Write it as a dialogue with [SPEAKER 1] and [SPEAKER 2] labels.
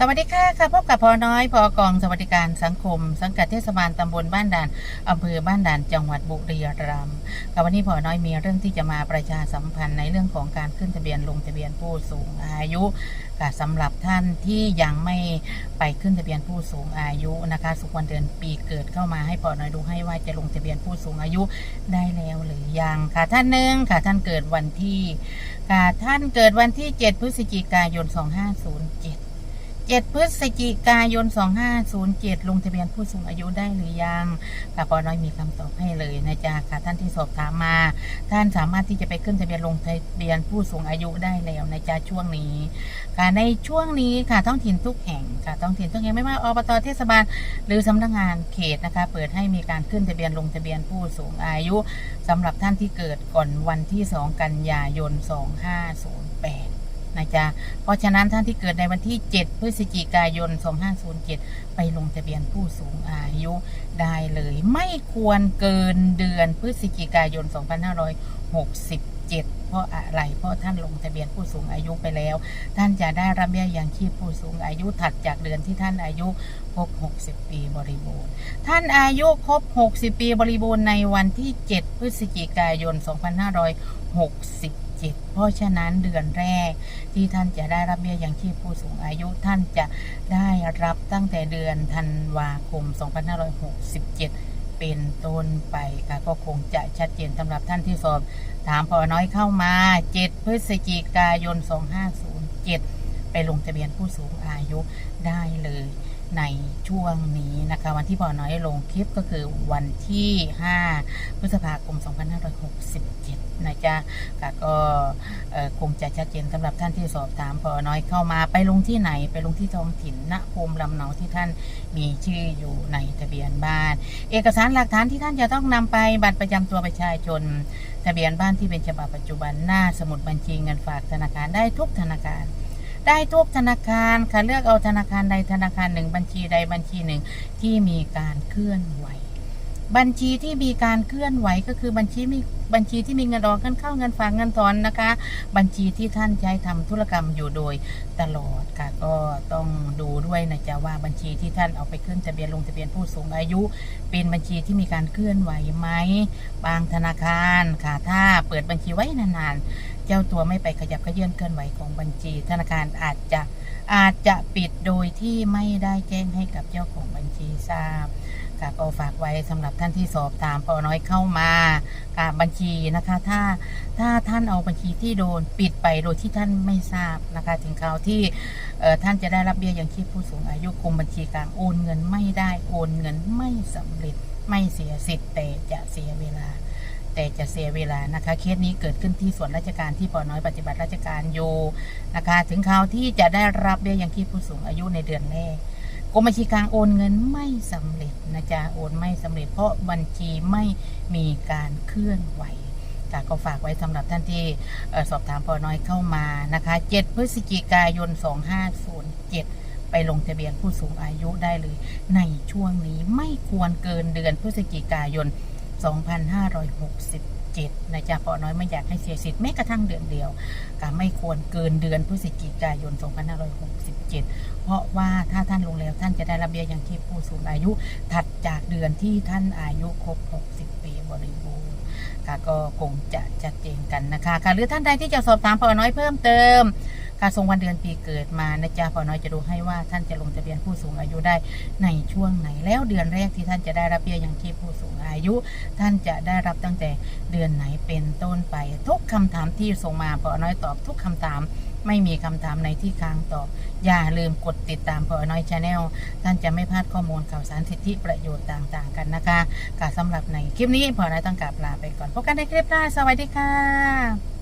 [SPEAKER 1] สวัสดีค่ะค่ะพบกับพอน้อยพอกองสวัสดิการสังคม สังกัดเทศบาลตำบลบ้านด่านอำเภอบ้านด่านจังหวัดบุรีรัมย์ค่ะวันนี้พอน้อยมีเรื่องที่จะมาประชาสัมพันธ์ในเรื่องของการขึ้นทะเบียนลงทะเบียนผู้สูงอายุค่ะสำหรับท่านที่ยังไม่ไปขึ้นทะเบียนผู้สูงอายุนะคะสุขวันเดือนปีเกิดเข้ามาให้พอน้อยดูให้ว่าจะลงทะเบียนผู้สูงอายุได้แล้วหรือยังค่ะท่านหนึ่งค่ะท่านเกิดวันที่ค่ะท่านเกิดวันที่ 7 พฤศจิกายน 2507 7 พฤศจิกายน 2507 ลงทะเบียนผู้สูงอายุได้หรือยังค่ะปอน้อยมีคำตอบให้เลยนะจ๊ะค่ะท่านที่สอบถามมา ท่านสามารถที่จะไปขึ้นทะเบียนลงทะเบียนผู้สูงอายุได้แล้วนะจ๊ะช่วงนี้ ค่ะในช่วงนี้ค่ะท้องถิ่นทุกแห่งค่ะท้องถิ่นทุกแห่งไม่ว่าอบตเทศบาล หรือสำนักงานเขตนะคะ เปิดให้มีการขึ้นทะเบียนลงทะเบียนผู้สูงอายุสำหรับท่านที่เกิดก่อนวันที่ 2 กันยายน 2508 นะจ๊ะ เพราะฉะนั้นท่านที่เกิดในวันที่ 7 พฤศจิกายน 2507 ไปลงทะเบียนผู้สูงอายุได้เลย ไม่ควรเกินเดือนพฤศจิกายน 2567เพราะอะไร เพราะท่านลงทะเบียนผู้สูงอายุไปแล้ว ท่านจะได้รับเบี้ยยังชีพผู้สูงอายุถัดจากเดือนที่ท่านอายุครบ 60 ปีบริบูรณ์ ท่านอายุครบ 60 ปีบริบูรณ์ในวันที่ 7 พฤศจิกายน 256 27 เพราะฉะนั้นเดือนแรกที่ท่านจะได้รับเบี้ยยังชีพผู้สูงอายุท่านจะได้รับตั้งแต่เดือนธันวาคม 2567 เป็นต้นไปค่ะก็คงจะชัดเจนสำหรับท่านที่สอบ ถามพอน้อยเข้ามา 7 พฤศจิกายน 2507 ไปลงทะเบียนผู้สูงอายุได้เลย ในช่วงนี้นะคะวันที่พอน้อยลงคลิปก็คือวันที่ 5 พฤษภาคม 2567 นะจ๊ะค่ะก็คงจะชัดเจนสำหรับท่านที่สอบถามพอน้อยเข้ามาไปลงที่ไหนไปลงที่ท้องถิ่นณภูมิลำเนาที่ท่านมีชื่ออยู่ในทะเบียนบ้าน เอกสารหลักฐานที่ท่านจะต้องนำไปบัตรประจำตัวประชาชน ทะเบียนบ้านที่เป็นฉบับปัจจุบันหน้าสมุดบัญชีเงินฝากธนาคารได้ทุกธนาคาร ได้ทุกธนาคารค่ะเลือกเอาธนาคารใดธนาคารหนึ่ง บัญชีใดบัญชีหนึ่งที่มีการเคลื่อนไหว บัญชีที่มีการเคลื่อนไหวก็คือบัญชีมีบัญชีที่มีเงินออกเงินเข้าเงินฝากเงินถอนนะคะ บัญชีที่ท่านใช้ทำธุรกรรมอยู่โดยตลอดค่ะก็ต้องดูด้วยนะจ๊ะว่าบัญชีที่ท่านเอาไปขึ้นทะเบียนลงทะเบียนผู้สูงอายุ เป็นบัญชีที่มีการเคลื่อนไหวไหมบางธนาคารค่ะถ้าเปิดบัญชีไว้นานๆ เจ้าตัวไม่ไปขยับขยื่นเคลื่อนไหวของบัญชี ธนาคารอาจจะอาจจะปิดโดยที่ไม่ได้แจ้งให้กับเจ้าของบัญชีทราบค่ะก็ฝากไว้สำหรับท่านที่สอบถามปอน้อยเข้ามาค่ะบัญชีนะคะ ถ้าถ้าท่านเอาบัญชีที่โดนปิดไปโดยที่ท่านไม่ทราบนะคะ ถึงคราวที่เอ่อท่านจะได้รับเบี้ยยังชีพผู้สูงอายุกรมบัญชีกลางโอนเงินไม่ได้โอนเงินไม่สำเร็จไม่เสียสิทธิ์แต่จะเสียเวลา แต่จะเสียเวลานะคะเคสนี้เกิดขึ้นที่ส่วนราชการที่ปอน้อยปฏิบัติราชการอยู่นะคะ ถึงคราวที่จะได้รับเบี้ยยังชีพผู้สูงอายุในเดือนแรกกรมบัญชีกลางโอนเงินไม่สำเร็จนะจ๊ะโอนไม่สำเร็จ เพราะบัญชีไม่มีการเคลื่อนไหวค่ะก็ฝากไว้สำหรับท่านที่สอบถามปอน้อยเข้ามานะคะ 7 พฤศจิกายน 2507ไปลงทะเบียนผู้สูงอายุได้เลย ในช่วงนี้ไม่ควรเกินเดือนพฤศจิกายน 2567นะจ๊ะปอน้อยไม่อยากให้เสียสิทธิ์แม้กระทั่งเดือนเดียวก็ไม่ควรเกินเดือนพฤศจิกายน 2567 เพราะว่าถ้าท่านลงแล้วท่านจะได้รับเบี้ยยังชีพผู้สูงอายุถัดจากเดือนที่ท่านอายุครบ 60 ปีบริบูรณ์ค่ะก็คงจะชัดเจนกันนะคะค่ะหรือท่านใดที่จะสอบถามปอน้อยเพิ่มเติม ค่ะทรงวันเดือนปีเกิดมานะจ๊ะพอน้อยจะดูให้ว่าท่านจะลงทะเบียนผู้สูงอายุได้ในช่วงไหนแล้วเดือนแรกที่ท่านจะได้รับเบี้ยยังชีพผู้สูงอายุ ท่านจะได้รับตั้งแต่เดือนไหนเป็นต้นไป ทุกคำถามที่ส่งมาพอน้อยตอบทุกคำถามไม่มีคำถามในที่ค้างตอบ อย่าลืมกดติดตามพอน้อยชาแนลท่านจะไม่พลาดข้อมูลข่าวสารสิทธิประโยชน์ต่างๆ กันนะคะค่ะสำหรับในคลิปนี้พอน้อยต้องกลับลาไปก่อนพบกันในคลิปหน้าสวัสดีค่ะ